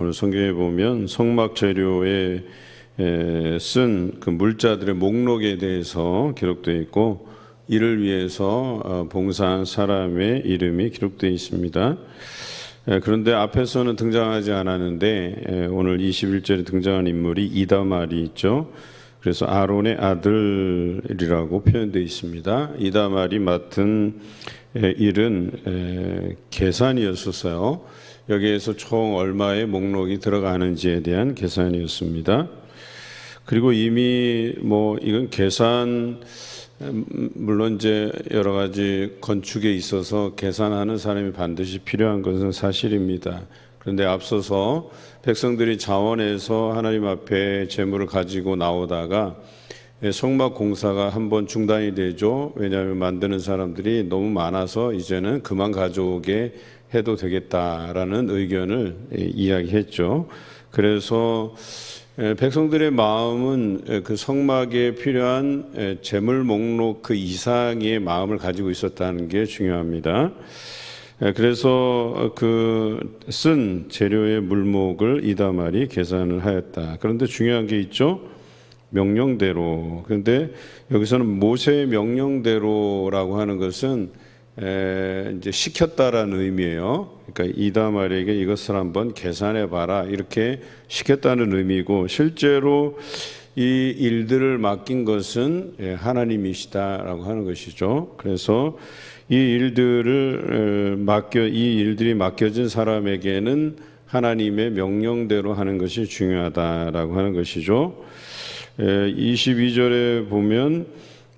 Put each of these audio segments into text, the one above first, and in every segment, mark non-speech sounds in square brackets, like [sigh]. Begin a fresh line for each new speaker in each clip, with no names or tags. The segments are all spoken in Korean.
오늘 성경에 보면 성막 재료에 쓴 그 물자들의 목록에 대해서 기록되어 있고 이를 위해서 어, 봉사한 사람의 이름이 기록되어 있습니다. 에, 그런데 앞에서는 등장하지 않았는데 에, 오늘 21절에 등장한 인물이 이다말이 있죠. 그래서 아론의 아들이라고 표현되어 있습니다. 이다말이 맡은 에, 일은 에, 계산이었었어요. 여기에서 총 얼마의 목록이 들어가는지에 대한 계산이었습니다. 그리고 이미 뭐 이건 계산 음, 물론 이제 여러 가지 건축에 있어서 계산하는 사람이 반드시 필요한 것은 사실입니다. 그런데 앞서서 백성들이 자원해서 하나님 앞에 재물을 가지고 나오다가 성막 공사가 한번 중단이 되죠. 왜냐하면 만드는 사람들이 너무 많아서 이제는 그만 가져오게 해도 되겠다라는 의견을 이야기했죠. 그래서 에, 백성들의 마음은 에, 그 성막에 필요한 에, 재물 목록 그 이상의 마음을 가지고 있었다는 게 중요합니다. 에, 그래서 그 쓴 재료의 물목을 이다말이 계산을 하였다. 그런데 중요한 게 있죠. 명령대로. 그런데 여기서는 모세의 명령대로라고 하는 것은 에, 이제 시켰다라는 의미예요. 그러니까 이다말에게 이것을 한번 계산해 봐라 이렇게 시켰다는 의미고 실제로 이 일들을 맡긴 것은 예, 하나님이시다라고 하는 것이죠. 그래서 이 일들을 에, 맡겨 이 일들이 맡겨진 사람에게는 하나님의 명령대로 하는 것이 중요하다라고 하는 것이죠. 에, 22절에 보면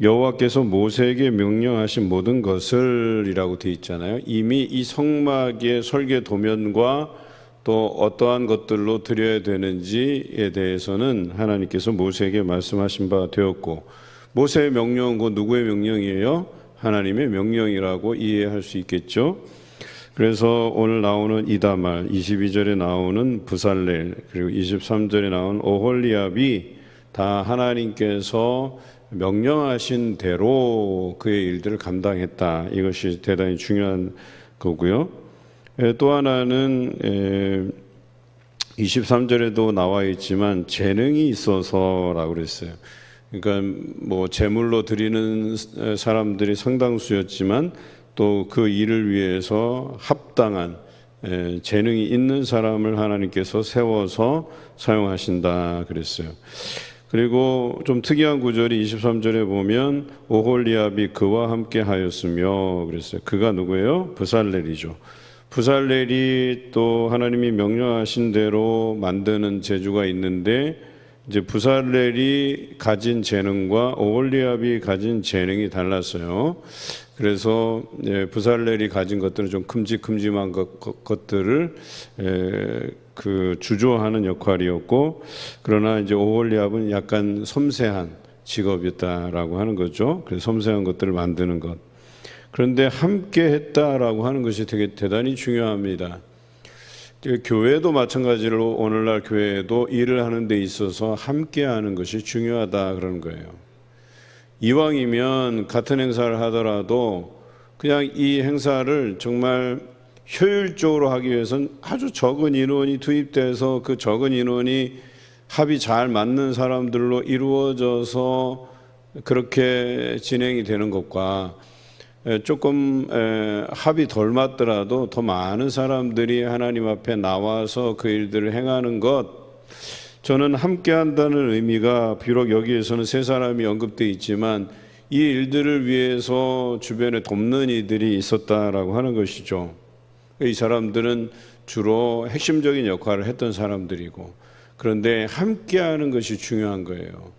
여호와께서 모세에게 명령하신 모든 것을이라고 되어 있잖아요. 이미 이 성막의 설계 도면과 또 어떠한 것들로 드려야 되는지에 대해서는 하나님께서 모세에게 말씀하신 바 되었고 모세의 명령은 그 누구의 명령이에요? 하나님의 명령이라고 이해할 수 있겠죠. 그래서 오늘 나오는 이다말, 22절에 나오는 부살렐, 그리고 23절에 나온 오홀리압이 다 하나님께서 명령하신 대로 그의 일들을 감당했다. 이것이 대단히 중요한 거고요. 에, 또 하나는 에, 23절에도 나와 있지만 재능이 있어서라고 그랬어요. 그러니까 뭐 제물로 드리는 사람들이 상당수였지만 또 그 일을 위해서 합당한 에, 재능이 있는 사람을 하나님께서 세워서 사용하신다 그랬어요. 그리고 좀 특이한 구절이 23절에 보면 오홀리압이 그와 함께 하였으며 그랬어요. 그가 누구예요? 부살렐이죠. 부살렐이 또 하나님이 명령하신 대로 만드는 재주가 있는데 이제 부살렐이 가진 재능과 오홀리압이 가진 재능이 달랐어요. 그래서 예, 부살렐이 가진 것들은 좀 큼직큼직한 것, 것, 것들을 에, 그 주조하는 역할이었고 그러나 이제 오홀리압은 약간 섬세한 직업이었다라고 하는 거죠. 그래서 섬세한 것들을 만드는 것. 그런데 함께 했다라고 하는 것이 되게 대단히 중요합니다. 교회도 마찬가지로 오늘날 교회도 일을 하는 데 있어서 함께 하는 것이 중요하다 그러는 거예요. 이왕이면 같은 행사를 하더라도 그냥 이 행사를 정말 효율적으로 하기 위해서는 아주 적은 인원이 투입돼서 그 적은 인원이 합이 잘 맞는 사람들로 이루어져서 그렇게 진행이 되는 것과 조금 합이 덜 맞더라도 더 많은 사람들이 하나님 앞에 나와서 그 일들을 행하는 것 저는 함께 한다는 의미가 비록 여기에서는 세 사람이 언급되어 있지만 이 일들을 위해서 주변에 돕는 이들이 있었다라고 하는 것이죠. 이 사람들은 주로 핵심적인 역할을 했던 사람들이고 그런데 함께 하는 것이 중요한 거예요.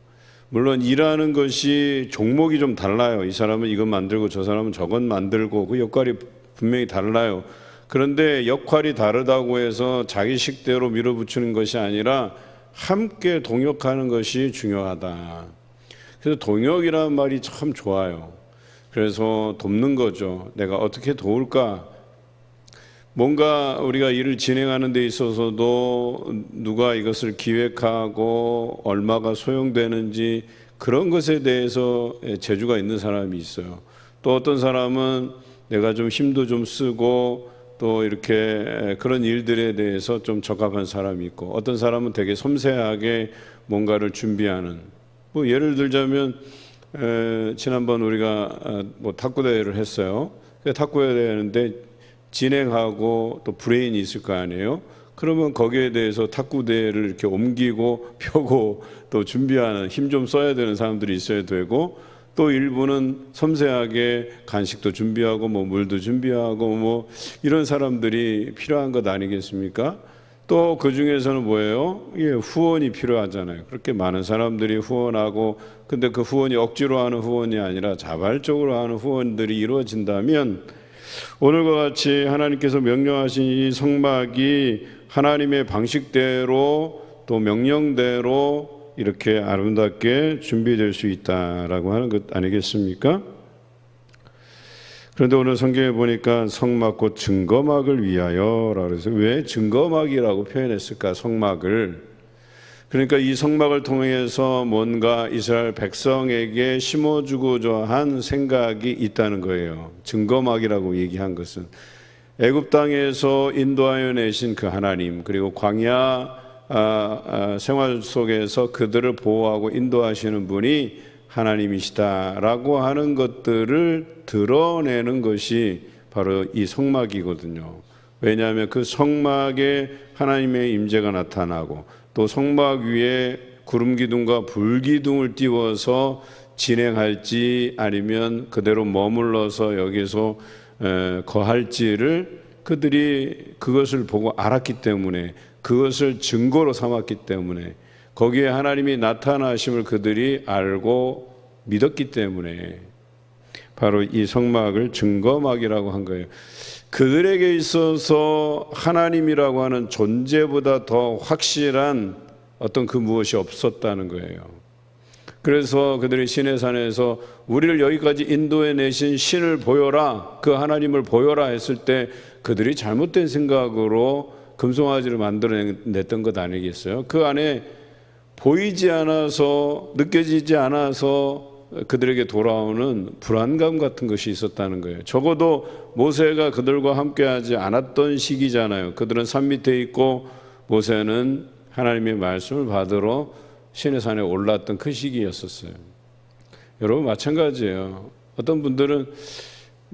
물론 일하는 것이 종목이 좀 달라요. 이 사람은 이것 만들고 저 사람은 저것 만들고 그 역할이 분명히 달라요. 그런데 역할이 다르다고 해서 자기 식대로 밀어붙이는 것이 아니라 함께 동역하는 것이 중요하다. 그래서 동역이라는 말이 참 좋아요. 그래서 돕는 거죠. 내가 어떻게 도울까? 뭔가 우리가 일을 진행하는 데 있어서도 누가 이것을 기획하고 얼마가 소용되는지 그런 것에 대해서 재주가 있는 사람이 있어요. 또 어떤 사람은 내가 좀 힘도 좀 쓰고 또 이렇게 그런 일들에 대해서 좀 적합한 사람이 있고 어떤 사람은 되게 섬세하게 뭔가를 준비하는 뭐 예를 들자면 에, 지난번 우리가 아, 뭐 탁구 대회를 했어요. 그 탁구 대회인데 진행하고 또 브레인이 있을 거 아니에요. 그러면 거기에 대해서 탁구 대회를 이렇게 옮기고 [laughs] 펴고 또 준비하는 힘 좀 써야 되는 사람들이 있어야 되고 또 일부는 섬세하게 간식도 준비하고 뭐 물도 준비하고 뭐 이런 사람들이 필요한 것 아니겠습니까? 또 그 중에서는 뭐예요? 예, 후원이 필요하잖아요. 그렇게 많은 사람들이 후원하고 근데 그 후원이 억지로 하는 후원이 아니라 자발적으로 하는 후원들이 이루어진다면 오늘과 같이 하나님께서 명령하신 이 성막이 하나님의 방식대로 또 명령대로 이렇게 아름답게 준비될 수 있다라고 하는 것 아니겠습니까? 그런데 오늘 성경에 보니까 성막 곧 증거막을 위하여라고 해서 왜 증거막이라고 표현했을까 성막을 그러니까 이 성막을 통해서 뭔가 이스라엘 백성에게 심어주고자 한 생각이 있다는 거예요. 증거막이라고 얘기한 것은 애굽 땅에서 인도하여 내신 그 하나님 그리고 광야 생활 속에서 그들을 보호하고 인도하시는 분이 하나님이시다라고 하는 것들을 드러내는 것이 바로 이 성막이거든요. 왜냐하면 그 성막에 하나님의 임재가 나타나고 또 성막 위에 구름 기둥과 불 기둥을 띄워서 진행할지 아니면 그대로 머물러서 여기서 에, 거할지를 그들이 그것을 보고 알았기 때문에 그것을 증거로 삼았기 때문에 거기에 하나님이 나타나심을 그들이 알고 믿었기 때문에 바로 이 성막을 증거막이라고 한 거예요. 그들에게 있어서 하나님이라고 하는 존재보다 더 확실한 어떤 그 무엇이 없었다는 거예요. 그래서 그들이 신의 산에서 우리를 여기까지 인도해 내신 신을 보여라, 그 하나님을 보여라 했을 때 그들이 잘못된 생각으로 금송아지를 만들어냈던 것 아니겠어요? 그 안에 보이지 않아서 느껴지지 않아서 그들에게 돌아오는 불안감 같은 것이 있었다는 거예요. 적어도 모세가 그들과 함께하지 않았던 시기잖아요. 그들은 산 밑에 있고 모세는 하나님의 말씀을 받으러 신의 산에 올랐던 그 시기였었어요. 여러분 마찬가지예요. 어떤 분들은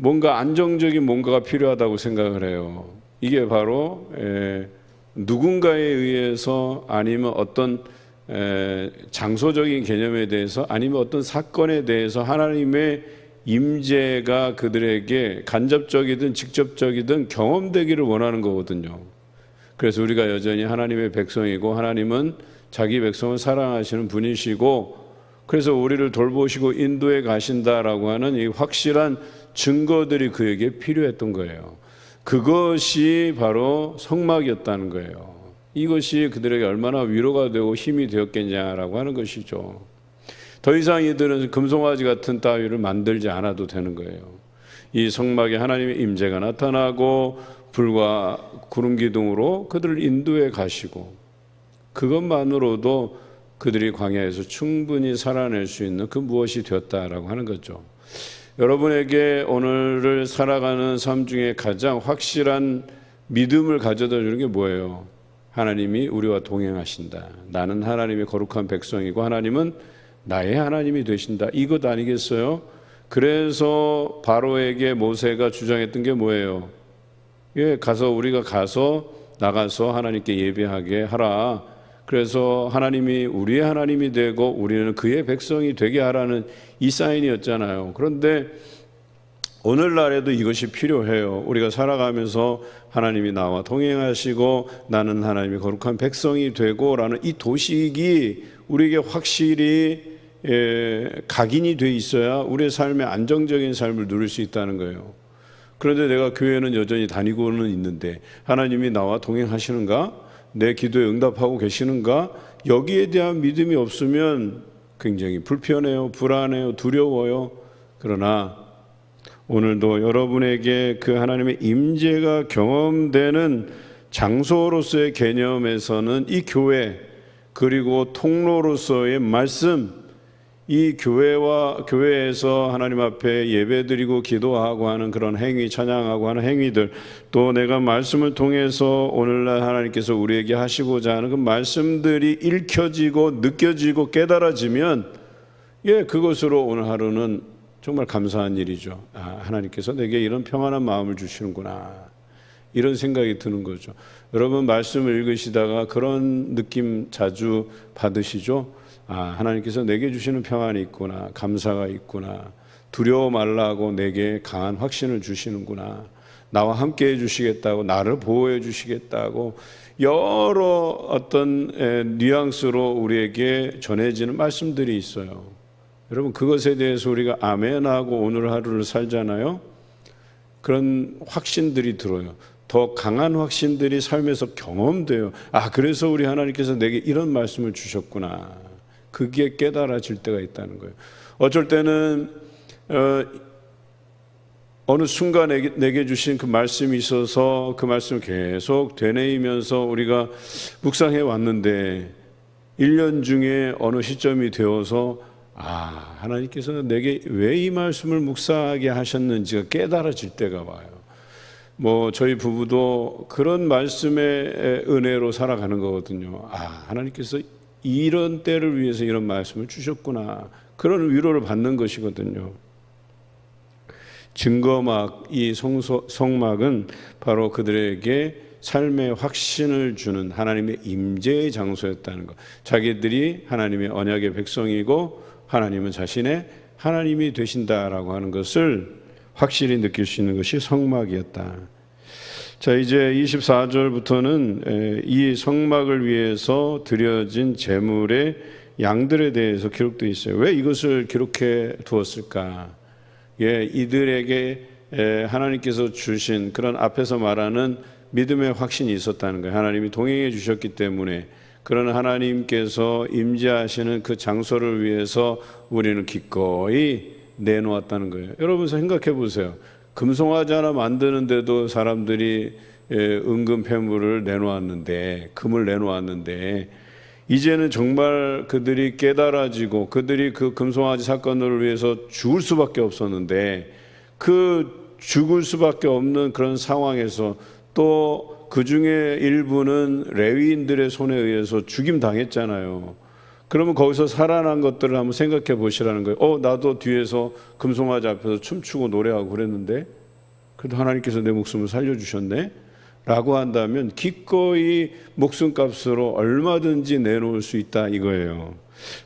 뭔가 안정적인 뭔가가 필요하다고 생각을 해요. 이게 바로 에, 누군가에 의해서 아니면 어떤 에, 장소적인 개념에 대해서 아니면 어떤 사건에 대해서 하나님의 임재가 그들에게 간접적이든 직접적이든 경험되기를 원하는 거거든요. 그래서 우리가 여전히 하나님의 백성이고 하나님은 자기 백성을 사랑하시는 분이시고 그래서 우리를 돌보시고 인도에 가신다라고 하는 이 확실한 증거들이 그에게 필요했던 거예요. 그것이 바로 성막이었다는 거예요. 이것이 그들에게 얼마나 위로가 되고 힘이 되었겠냐라고 하는 것이죠. 더 이상 이들은 금송아지 같은 따위를 만들지 않아도 되는 거예요. 이 성막에 하나님의 임재가 나타나고 불과 구름 기둥으로 그들을 인도해 가시고 그것만으로도 그들이 광야에서 충분히 살아낼 수 있는 그 무엇이 되었다라고 하는 거죠. 여러분에게 오늘을 살아가는 삶 중에 가장 확실한 믿음을 가져다 주는 게 뭐예요? 하나님이 우리와 동행하신다. 나는 하나님의 거룩한 백성이고 하나님은 나의 하나님이 되신다. 이것 아니겠어요? 그래서 바로에게 모세가 주장했던 게 뭐예요? 예, 가서 우리가 가서 나가서 하나님께 예배하게 하라. 그래서 하나님이 우리의 하나님이 되고 우리는 그의 백성이 되게 하라는 이 사인이었잖아요. 그런데 오늘날에도 이것이 필요해요. 우리가 살아가면서 하나님이 나와 동행하시고 나는 하나님의 거룩한 백성이 되고라는 이 도식이 우리에게 확실히 예, 각인이 돼 있어야 우리의 삶의 안정적인 삶을 누릴 수 있다는 거예요. 그런데 내가 교회는 여전히 다니고는 있는데 하나님이 나와 동행하시는가? 내 기도에 응답하고 계시는가? 여기에 대한 믿음이 없으면 굉장히 불편해요, 불안해요, 두려워요. 그러나 오늘도 여러분에게 그 하나님의 임재가 경험되는 장소로서의 개념에서는 이 교회 그리고 통로로서의 말씀 이 교회와 교회에서 하나님 앞에 예배드리고 기도하고 하는 그런 행위, 찬양하고 하는 행위들, 또 내가 말씀을 통해서 오늘날 하나님께서 우리에게 하시고자 하는 그 말씀들이 읽혀지고 느껴지고 깨달아지면 예, 그것으로 오늘 하루는 정말 감사한 일이죠. 아, 하나님께서 내게 이런 평안한 마음을 주시는구나. 이런 생각이 드는 거죠. 여러분 말씀을 읽으시다가 그런 느낌 자주 받으시죠? 아, 하나님께서 내게 주시는 평안이 있구나. 감사가 있구나. 두려워 말라고 내게 강한 확신을 주시는구나. 나와 함께 해 주시겠다고 나를 보호해 주시겠다고 여러 어떤 에, 뉘앙스로 우리에게 전해지는 말씀들이 있어요. 여러분 그것에 대해서 우리가 아멘하고 오늘 하루를 살잖아요. 그런 확신들이 들어요. 더 강한 확신들이 삶에서 경험돼요. 아, 그래서 우리 하나님께서 내게 이런 말씀을 주셨구나. 그게 깨달아질 때가 있다는 거예요. 어쩔 때는 어, 어느 순간 내게, 내게 주신 그 말씀이 있어서 그 말씀을 계속 되뇌이면서 우리가 묵상해 왔는데 1년 중에 어느 시점이 되어서 아, 하나님께서는 내게 왜 이 말씀을 묵상하게 하셨는지가 깨달아질 때가 와요. 뭐 저희 부부도 그런 말씀의 은혜로 살아가는 거거든요. 아, 하나님께서 이런 때를 위해서 이런 말씀을 주셨구나. 그런 위로를 받는 것이거든요. 증거막, 이 성소, 성막은 바로 그들에게 삶의 확신을 주는 하나님의 임재의 장소였다는 것. 자기들이 하나님의 언약의 백성이고 하나님은 자신의 하나님이 되신다라고 하는 것을 확실히 느낄 수 있는 것이 성막이었다. 자, 이제 24절부터는 이 성막을 위해서 드려진 제물의 양들에 대해서 기록되어 있어요. 왜 이것을 기록해 두었을까? 예, 이들에게 하나님께서 주신 그런 앞에서 말하는 믿음의 확신이 있었다는 거예요. 하나님이 동행해 주셨기 때문에 그런 하나님께서 임재하시는 그 장소를 위해서 우리는 기꺼이 내놓았다는 거예요. 여러분 생각해 보세요. 금송아지 하나 만드는데도 사람들이 예, 은금 폐물을 내놓았는데 금을 내놓았는데 이제는 정말 그들이 깨달아지고 그들이 그 금송아지 사건을 위해서 죽을 수밖에 없었는데 그 죽을 수밖에 없는 그런 상황에서 또 그 중에 일부는 레위인들의 손에 의해서 죽임 당했잖아요. 그러면 거기서 살아난 것들을 한번 생각해 보시라는 거예요. 어, 나도 뒤에서 금송아지 앞에서 춤추고 노래하고 그랬는데, 그래도 하나님께서 내 목숨을 살려주셨네? 라고 한다면 기꺼이 목숨 값으로 얼마든지 내놓을 수 있다 이거예요.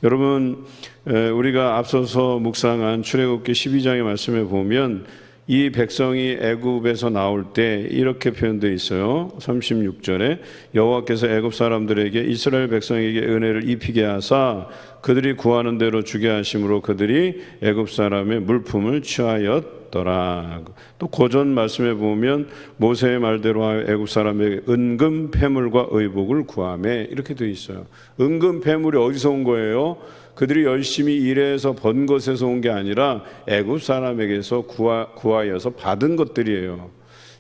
여러분, 우리가 앞서서 묵상한 출애굽기 12장의 말씀에 보면 이 백성이 애굽에서 나올 때 이렇게 표현되어 있어요. 36절에 여호와께서 애굽 사람들에게 이스라엘 백성에게 은혜를 입히게 하사 그들이 구하는 대로 주게 하심으로 그들이 애굽 사람의 물품을 취하였더라. 또 고전 말씀에 보면 모세의 말대로 애굽 사람에게 은금 패물과 의복을 구함에 이렇게 되어 있어요. 은금 패물이 어디서 온 거예요? 그들이 열심히 일해서 번 것에서 온 게 아니라 애굽 사람에게서 구하, 구하여서 받은 것들이에요.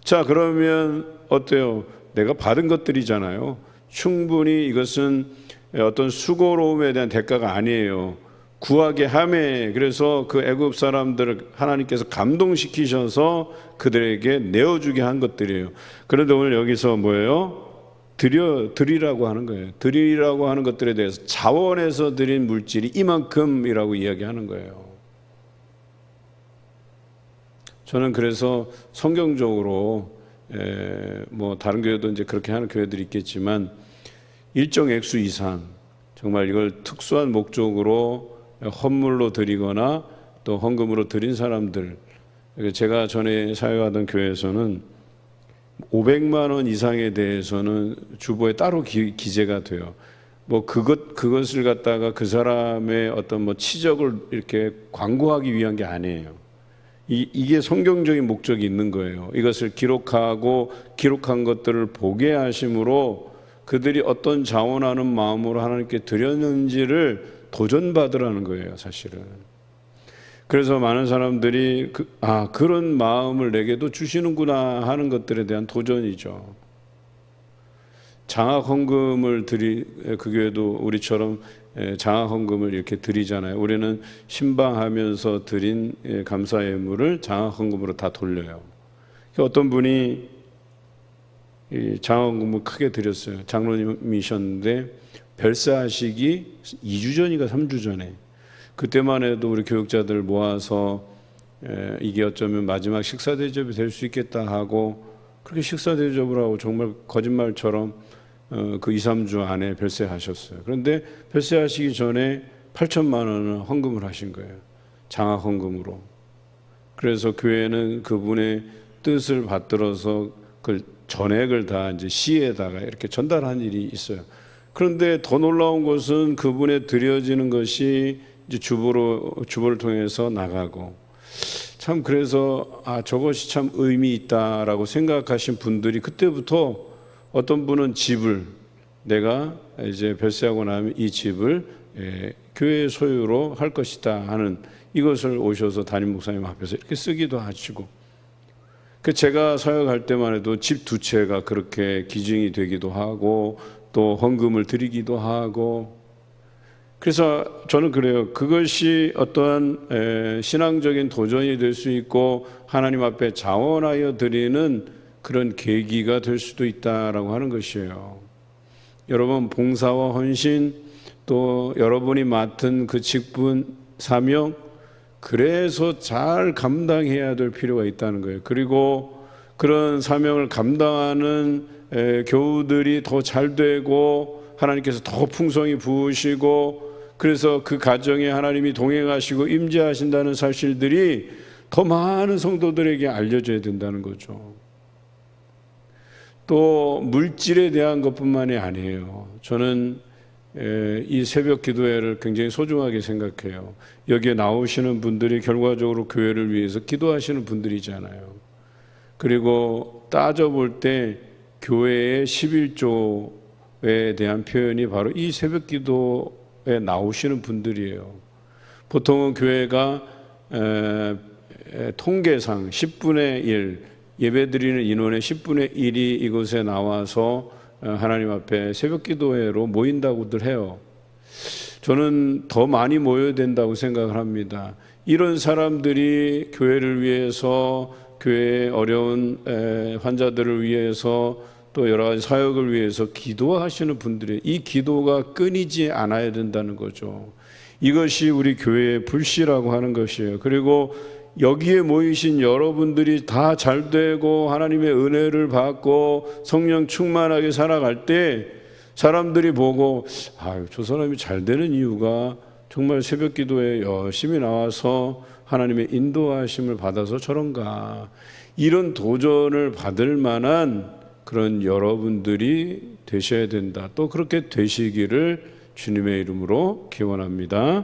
자, 그러면 어때요? 내가 받은 것들이잖아요. 충분히 이것은 어떤 수고로움에 대한 대가가 아니에요. 구하게 함에 그래서 그 애굽 사람들을 하나님께서 감동시키셔서 그들에게 내어주게 한 것들이에요. 그런데 오늘 여기서 뭐예요? 드려 드리라고 하는 거예요. 드리라고 하는 것들에 대해서 자원에서 드린 물질이 이만큼이라고 이야기하는 거예요. 저는 그래서 성경적으로 에, 뭐 다른 교회도 이제 그렇게 하는 교회들이 있겠지만 일정 액수 이상 정말 이걸 특수한 목적으로 헌물로 드리거나 또 헌금으로 드린 사람들 제가 전에 사역하던 교회에서는 500만 원 이상에 대해서는 주보에 따로 기, 기재가 돼요. 뭐 그것 그것을 갖다가 그 사람의 어떤 뭐 치적을 이렇게 광고하기 위한 게 아니에요. 이, 이게 성경적인 목적이 있는 거예요. 이것을 기록하고 기록한 것들을 보게 하심으로 그들이 어떤 자원하는 마음으로 하나님께 드렸는지를 도전받으라는 거예요, 사실은. 그래서 많은 사람들이 그, 아 그런 마음을 내게도 주시는구나 하는 것들에 대한 도전이죠. 장학 헌금을 드리 그 교회도 우리처럼 에, 장학 헌금을 이렇게 드리잖아요. 우리는 신방하면서 드린 에, 감사 예물을 장학 헌금으로 다 돌려요. 어떤 분이 이 장학 헌금을 크게 드렸어요. 장로님이셨는데 별세하시기 2주 전인가 3주 전에 그때만 해도 우리 교육자들 모아서 에, 이게 어쩌면 마지막 식사 대접이 될 수 있겠다 하고 그렇게 식사 대접을 하고 정말 거짓말처럼 어, 그 2, 3주 안에 별세하셨어요. 그런데 별세하시기 전에 8천만 원을 헌금을 하신 거예요. 장학 헌금으로. 그래서 교회는 그분의 뜻을 받들어서 그 전액을 다 이제 시에다가 이렇게 전달한 일이 있어요. 그런데 더 놀라운 것은 그분의 드려지는 것이 이제 주보로 주보를 통해서 나가고. 참 그래서 아 저것이 참 의미 있다라고 생각하신 분들이 그때부터 어떤 분은 집을 내가 이제 별세하고 나면 이 집을 예, 교회 소유로 할 것이다 하는 이것을 오셔서 담임 목사님 앞에서 이렇게 쓰기도 하시고. 그 제가 사역할 때만 해도 집 두 채가 그렇게 기증이 되기도 하고 또 헌금을 드리기도 하고 그래서 저는 그래요. 그것이 어떠한 에, 신앙적인 도전이 될 수 있고 하나님 앞에 자원하여 드리는 그런 계기가 될 수도 있다라고 하는 것이에요. 여러분 봉사와 헌신 또 여러분이 맡은 그 직분 사명 그래서 잘 감당해야 될 필요가 있다는 거예요. 그리고 그런 사명을 감당하는 에, 교우들이 더 잘 되고 하나님께서 더 풍성히 부으시고 그래서 그 가정에 하나님이 동행하시고 임재하신다는 사실들이 더 많은 성도들에게 알려져야 된다는 거죠. 또 물질에 대한 것뿐만이 아니에요. 저는 에, 이 새벽 기도회를 굉장히 소중하게 생각해요. 여기에 나오시는 분들이 결과적으로 교회를 위해서 기도하시는 분들이잖아요. 그리고 따져볼 때 교회의 11조에 대한 표현이 바로 이 새벽 기도 에 나오시는 분들이에요. 보통은 교회가 에, 에, 통계상 10분의 1, 예배 드리는 인원의 10분의 1이 이곳에 나와서 어, 하나님 앞에 새벽 기도회로 모인다고들 해요. 저는 더 많이 모여야 된다고 생각을 합니다. 이런 사람들이 교회를 위해서 교회의 어려운 에, 환자들을 위해서 또 여러 가지 사역을 위해서 기도하시는 분들이 이 기도가 끊이지 않아야 된다는 거죠. 이것이 우리 교회의 불씨라고 하는 것이에요. 그리고 여기에 모이신 여러분들이 다 잘 되고 하나님의 은혜를 받고 성령 충만하게 살아갈 때 사람들이 보고 아유 저 사람이 잘 되는 이유가 정말 새벽 기도에 열심히 나와서 하나님의 인도하심을 받아서 저런가 이런 도전을 받을 만한 그런 여러분들이 되셔야 된다. 또 그렇게 되시기를 주님의 이름으로 기원합니다.